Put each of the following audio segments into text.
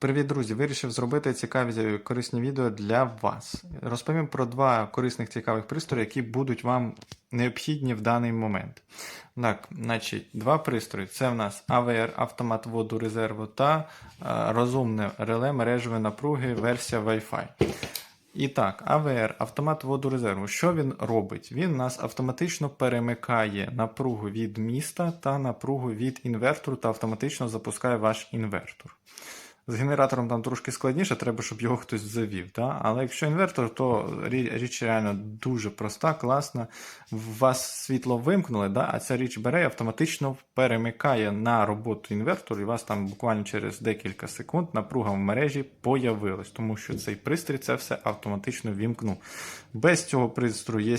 Привіт, друзі! Вирішив зробити цікаві корисні відео для вас. Розповім про два корисних цікавих пристрої, які будуть вам необхідні в даний момент. Так, значить, два пристрої. Це в нас AVR автомат вводу резерву та е, розумне реле мережевої напруги версія Wi-Fi. І так, AVR автомат вводу резерву. Що він робить? Він нас автоматично перемикає напругу від міста та напругу від інвертору та автоматично запускає ваш інвертор. З генератором там трошки складніше, треба, щоб його хтось завів. Та? Але якщо інвертор, то річ реально дуже проста, класна. Вас світло вимкнули, да? а ця річ бере і автоматично перемикає на роботу інвертору, і у вас там буквально через декілька секунд напруга в мережі появилась, тому що цей пристрій це все автоматично вімкнув. Без цього пристрою є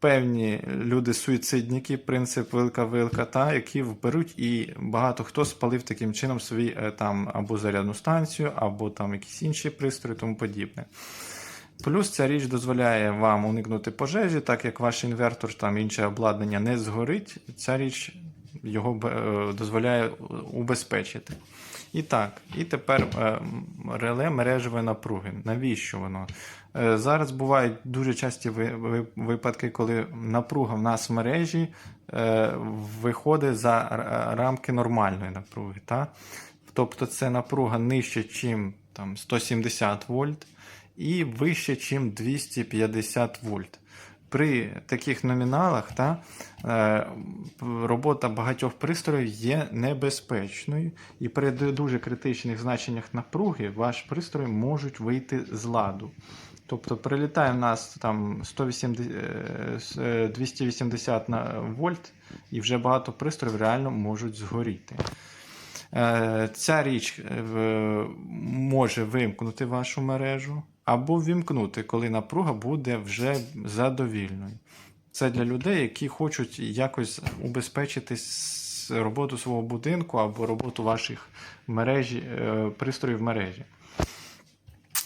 певні люди-суїцидники, принцип вилка-вилка, та які вберуть, і багато хто спалив таким чином свій е, там або зарядну станцію, або там якісь інші пристрої, тому подібне. Плюс ця річ дозволяє вам уникнути пожежі, так як ваш інвертор там інше обладнання не згорить, ця річ його е, дозволяє убезпечити. І так, і тепер е, реле мережевої напруги. Навіщо воно? Е, Зараз бувають дуже часті ви- ви- випадки, коли напруга в нас в мережі виходить за рамки нормальної напруги. Та? Тобто це напруга нижче, ніж 170 вольт і вище, ніж 250 вольт. При таких номіналах та, е, робота багатьох пристроїв є небезпечною, і при дуже критичних значеннях напруги ваш пристрой можуть вийти з ладу. Тобто прилітає в нас там 180, е, с- е, 280 на вольт, і вже багато пристроїв реально можуть згоріти. Е, Ця річ е, може вимкнути вашу мережу або вімкнути, коли напруга буде вже задовільною. Це для людей, які хочуть якось убезпечити роботу свого будинку або роботу ваших мережі, е, пристроїв мережі.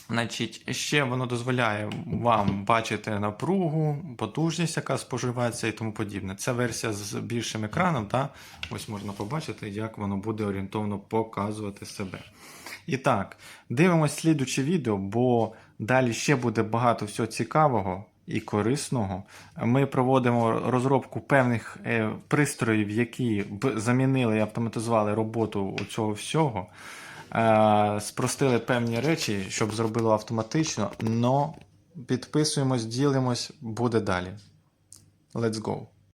Значить, ще воно дозволяє вам бачити напругу, потужність, яка споживається і тому подібне. Це версія з більшим екраном, та ось можна побачити, як воно буде орієнтовно показувати себе. І так, дивимось слідуче відео, бо далі ще буде багато всього цікавого і корисного. Ми проводимо розробку певних е, пристроїв, які б замінили і автоматизували роботу цього всього. Е, спростили певні речі, щоб зробило автоматично, но підписуємось, ділимось, буде далі. Let's go!